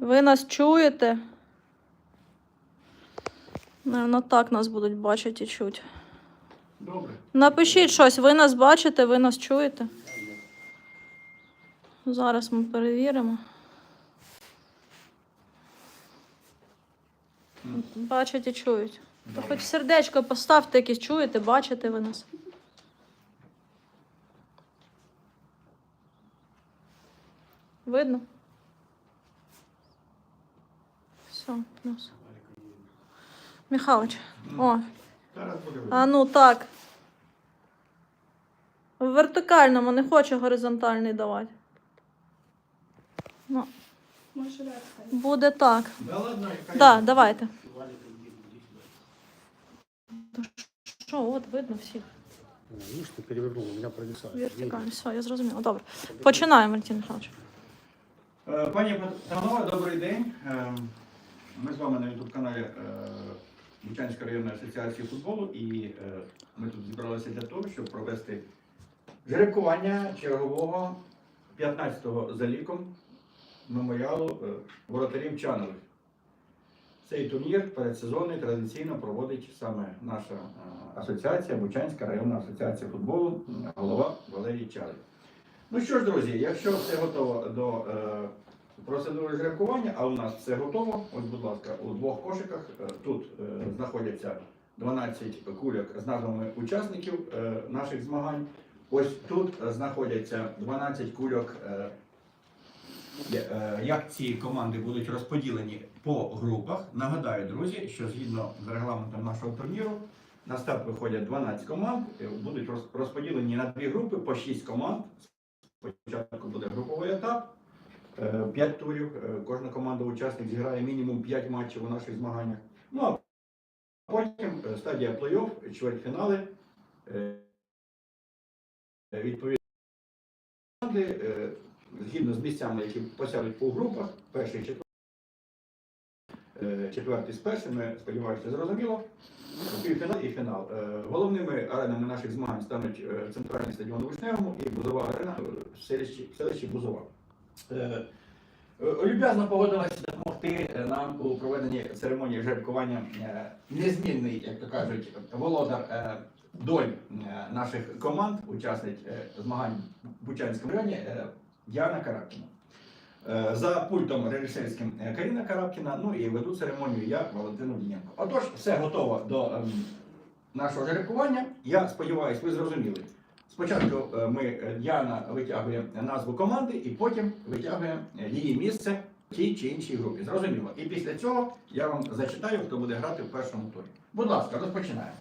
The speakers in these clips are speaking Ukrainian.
Ви нас чуєте? Наверно, так нас будуть бачити і чути. Добре. Напишіть щось, ви нас бачите, ви нас чуєте. Зараз ми перевіримо. Бачать і чують. Та хоч сердечко поставте якесь, чуєте, бачите ви нас. Видно? Все, плюс. Михайлович, о, а ну так. В вертикальному не хоче горизонтальний давати. Ну, буде так. Да ладно, Да, давайте. Що, от видно всіх. Видишь, ты перевернул, у меня провисает. Вертикально. Все, я зрозуміла. Добре. Починаємо, Мартін Михайлович. Е, Пані Панове, добрий день. Е, Ми з вами на youtube каналі Бучанської районної асоціації футболу і е, ми тут зібралися для того, щоб провести жеребкування чергового 15-го за ліком меморіалу е, воротарів Чанових. Цей турнір передсезонний традиційно проводить саме наша е, асоціація, Бучанська районна асоціація футболу, голова Валерій Чалий. Ну що ж, друзі, якщо все готово до е, процедури жеребкування, а у нас все готово, ось, будь ласка, у двох кошиках е, тут е, знаходяться 12 кульок з назвами учасників е, наших змагань. Ось тут знаходяться 12 кульок. Як ці команди будуть розподілені по групах. Нагадаю, друзі, що згідно з регламентом нашого турніру на старт виходять 12 команд, будуть розподілені на дві групи по 6 команд. Спочатку буде груповий етап, 5 турів. Е, Кожна команда учасник зіграє мінімум 5 матчів у наших змаганнях. Ну а потім е, стадія плей-офф, чвертьфінали. Е, Відповідно, е, згідно з місцями, які посядуть по групах, перший четвертий. е, Четвертий з першим, ми сподіваюся, зрозуміло. Півфінал і фінал. Е, Головними аренами наших змагань стануть е, центральний стадіон у Вишневому і Бузова арена в селищі, в селищі Бузова. Е, Люб'язно погодилася допомогти е, нам у проведенні церемонії жеребкування е, незмінний, як то кажуть, володар доль наших команд, учасник е, змагань в Бучанському районі Діана Карабкіна. Е, За пультом режисерським Каріна Карабкіна, ну і веду церемонію я, Валентин Одієнко. Отож, все готово до ем, нашого жеребкування. Я сподіваюся, ви зрозуміли. Спочатку е, ми е, Діана витягує назву команди, і потім витягує е, її місце в тій чи іншій групі. Зрозуміло. І після цього я вам зачитаю, хто буде грати в першому турі. Будь ласка, розпочинаємо.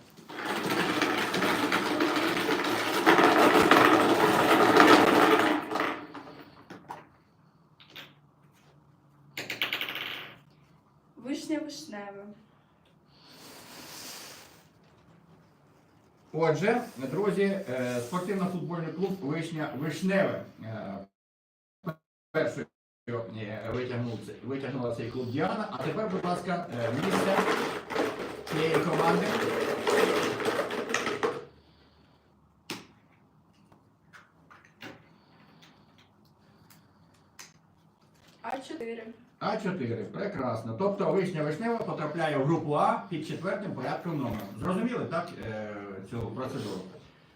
Вишня вишнева. Отже, друзі, е, спортивно-футбольний клуб Вишня Вишневе. е, Першою е, витягнула цей клуб Діана. А тепер, будь ласка, місце цієї команди. А4. А4, прекрасно. Тобто вишня вишнева потрапляє в групу А під четвертим порядком номером. Зрозуміли так цю процедуру?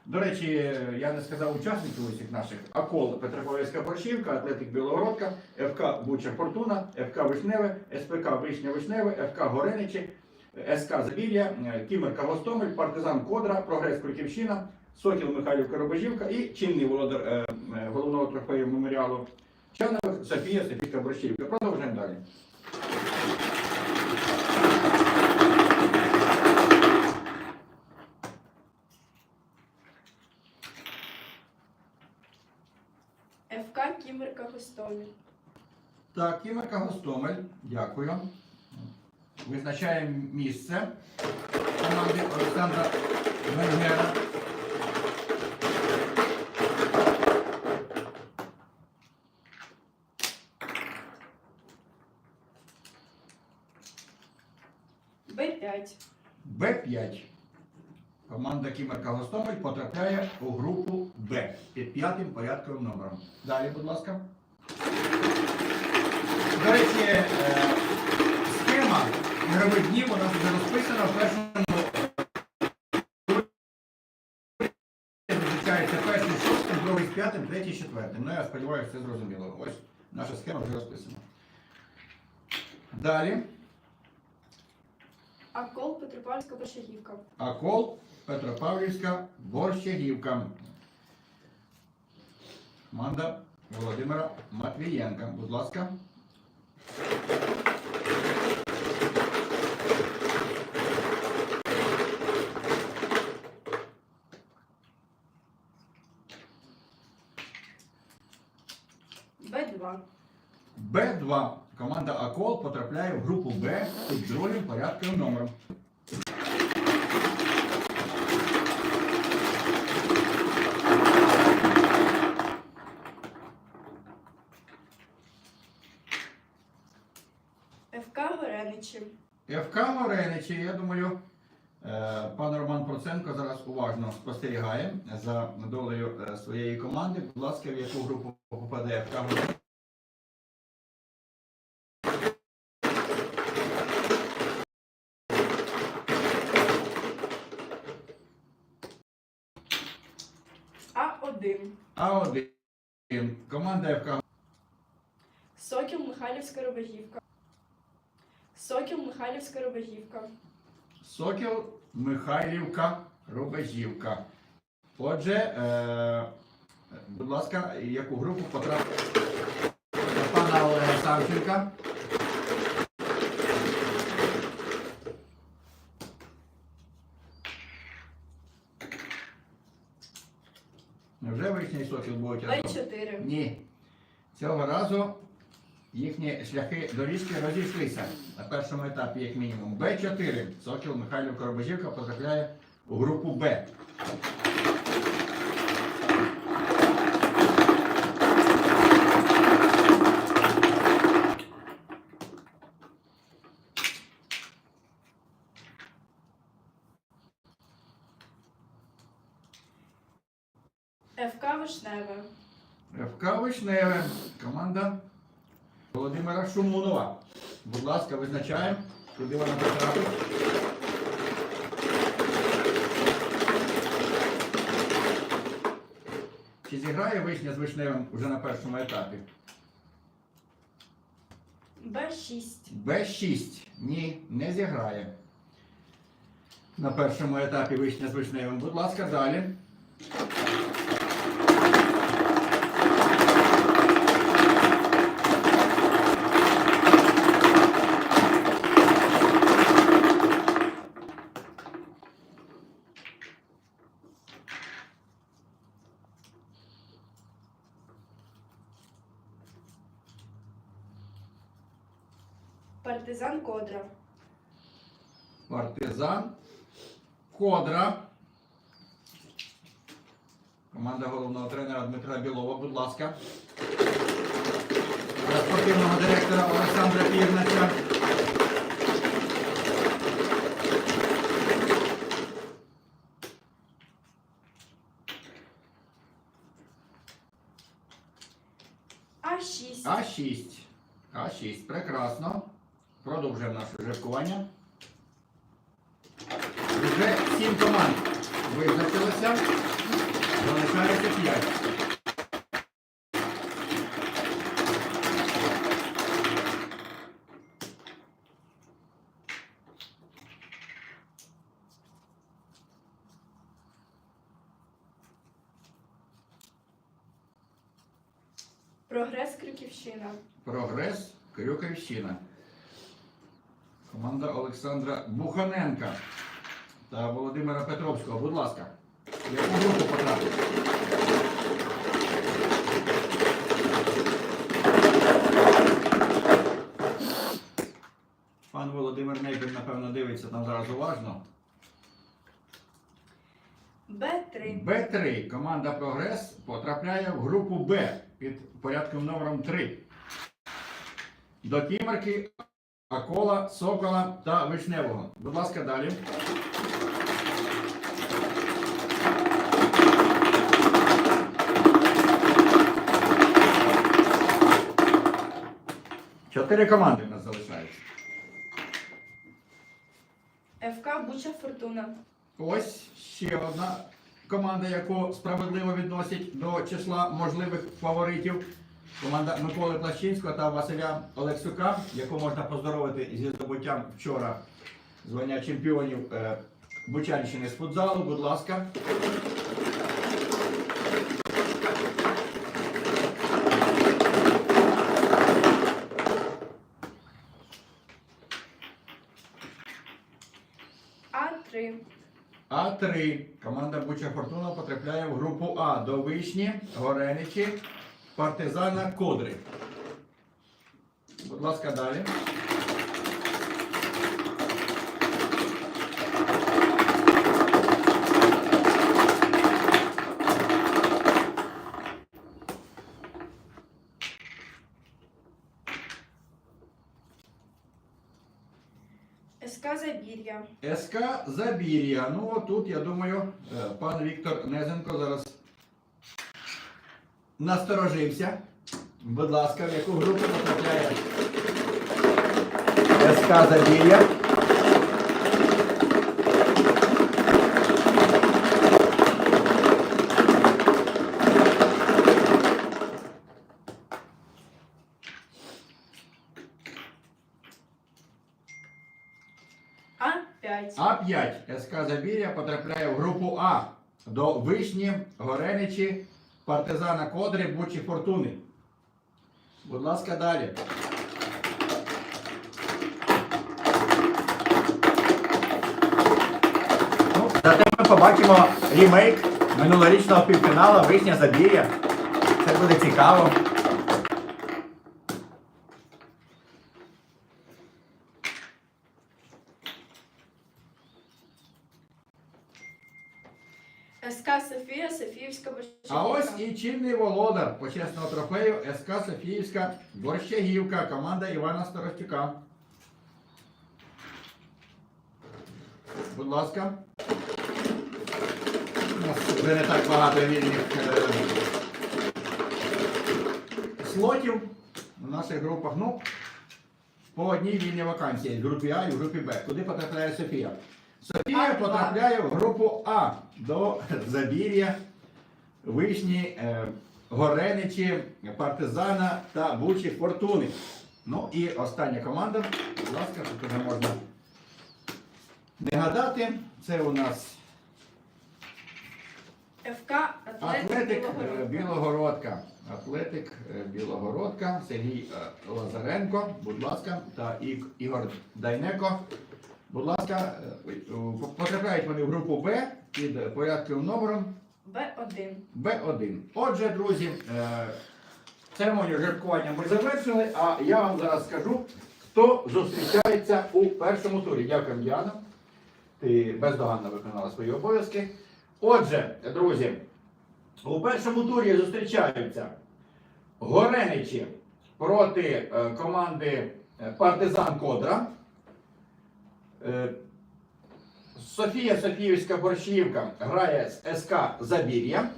До речі, я не сказав учасників усіх наших Акол Петроповецька Борщівка, Атлетик Білогородка, ФК Буча Фортуна, ФК Вишневе, СПК Вишня Вишневе, ФК Гореничі, СК Забілля, Кімерка Гостомель, Партизан Кодра, Прогрес Крутівщина, Сокіл Михайлівка Робожівка і чинний володар е, е, головного трофею меморіалу Чанових Софія Софійка Борщівка. Продовжуємо далі. ФК Кімерка Гостомель. Так, Кімерка Гостомель, дякую. Визначаємо місце команди Олександра Венгера. Б5. Б5. Команда Кімерка Гостомель потрапляє у групу Б під п'ятим порядковим номером. Далі, будь ласка. До речі, е, схема ігрових днів у нас вже розписана в першому. Зустрічається перший з шостим, другий п'ятим, третій четвертим. Ну, я сподіваюся, це зрозуміло. Ось наша схема вже розписана. Далі. Акол Петропавлівська Борщагівка. Акол, Петропавлівська, Борщагівка. Команда Володимира Матвієнка. Будь ласка. Б2. Б2. Команда Акол потрапляє в групу Б під другим порядковим номером. ФК Гореничі. ФК Гореничі, я думаю, е, пан Роман Проценко зараз уважно спостерігає за долею е, своєї команди. Будь ласка, в яку групу попаде ФК Гореничі? А1. А1. Команда ФК Сокіл Михайлівська Робогівка. Сокіл Михайлівська Робогівка. Сокіл, Михайлівка, Рубежівка. Отже, е, будь ласка, яку групу потрапив пана Олега Савченка? Невже вишній сокіл разом? Б4. Ні. Цього разу їхні шляхи доріжки розійшлися на першому етапі, як мінімум. Б4. Сокіл Михайло Коробожівка потрапляє у групу Б. ФК Вишневе. ФК Вишневе. Команда Володимира Шумунова. Будь ласка, визначаємо, куди вона потрапить. Чи зіграє вишня з вишневим уже на першому етапі? Б6. Б6. Ні, не зіграє. На першому етапі вишня з вишневим. Будь ласка, далі. Партизан Кодра. Партизан. Кодра. Команда головного тренера Дмитра Білова, будь ласка. Спортивного директора Олександра Пірнаця. А6. А6. А6. Прекрасно. Продовжуємо наше жеребкування. Вже сім команд визначилося. Залишається п'ять. Прогрес Крюківщина. Прогрес Крюківщина. Команда Олександра Буханенка та Володимира Петровського. Будь ласка. Яку групу потрапить? Пан Володимир Нейбір, напевно, дивиться там зараз уважно. Б3. Б3. Команда Прогрес потрапляє в групу Б під порядком номером 3. До Кімерки, Акола, Сокола та Вишневого. Будь ласка, далі. Чотири команди в нас залишаються. ФК Буча Фортуна. Ось ще одна команда, яку справедливо відносять до числа можливих фаворитів. Команда Миколи Плащинського та Василя Олексюка, яку можна поздоровити зі здобуттям вчора звання чемпіонів е, Бучанщини з футзалу. Будь ласка. А3. А3. Команда Буча Фортуна потрапляє в групу А до Вишні, Гореничі, Партизана Кодри. Будь ласка, далі. СК Забір'я. СК Забір'я. Ну тут, я думаю, е, пан Віктор Незенко зараз насторожився. Будь ласка, в яку групу потрапляє СК Забір'я? А5. А5 СК Забір'я потрапляє в групу А до Вишні, Гореничі, Партизана Кодри, Бучі Фортуни. Будь ласка, далі. Ну, зате ми побачимо рімейк минулорічного півфіналу Вишня Забір'я. Це буде цікаво. СК Софія, Софіївська Борщагівка. А ось і чинний володар почесного трофею СК Софіївська Борщагівка, команда Івана Старостюка. Будь ласка. У нас вже не так багато вільних е, слотів в наших групах. Ну, по одній вільній вакансії в групі А і в групі Б. Куди потрапляє Софія? Софія потрапляє в групу А до Забір'я, Вишні, е, Гореничі, Партизана та Бучі Фортуни. Ну і остання команда. Будь ласка, тут вже можна не гадати. Це у нас ФК Атлетик Атлетик е, Білогородка. Білогородка. Атлетик е, Білогородка, Сергій Лазаренко, будь ласка, та Ігор Дайнеко. Будь ласка, потрапляють вони в групу Б під порядковим номером Б1. Б1. Отже, друзі, е, церемонію жеребкування ми завершили, а я вам зараз скажу, хто зустрічається у першому турі. Дякую, Діана. Ти бездоганно виконала свої обов'язки. Отже, друзі, у першому турі зустрічаються Гореничі проти е, команди е, Партизан Кодра. Софія Софіївська Борщівка грає з СК Забір'я.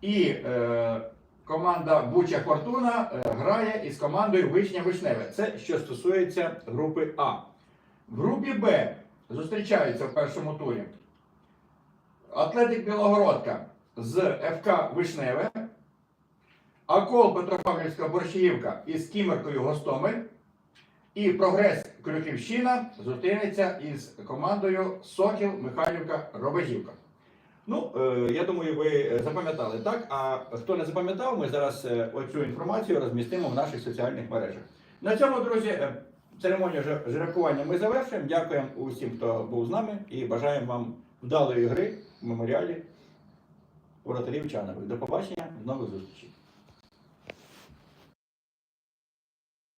І е, команда Буча Фортуна е, грає із командою Вишня Вишневе. Це що стосується групи А. В групі Б зустрічаються в першому турі Атлетик Білогородка з ФК Вишневе, Акол Петропавлівська Борщаївка із Кімеркою Гостомель. І прогрес Крюківщина зустрінеться із командою Сокіл Михайлівка Робежівка. Ну, е, я думаю, ви запам'ятали так. А хто не запам'ятав, ми зараз е, оцю інформацію розмістимо в наших соціальних мережах. На цьому, друзі, е, церемонію жер- жеребкування ми завершуємо. Дякуємо усім, хто був з нами, і бажаємо вам вдалої гри в меморіалі воротарів Чанових. До побачення, до нових зустрічей.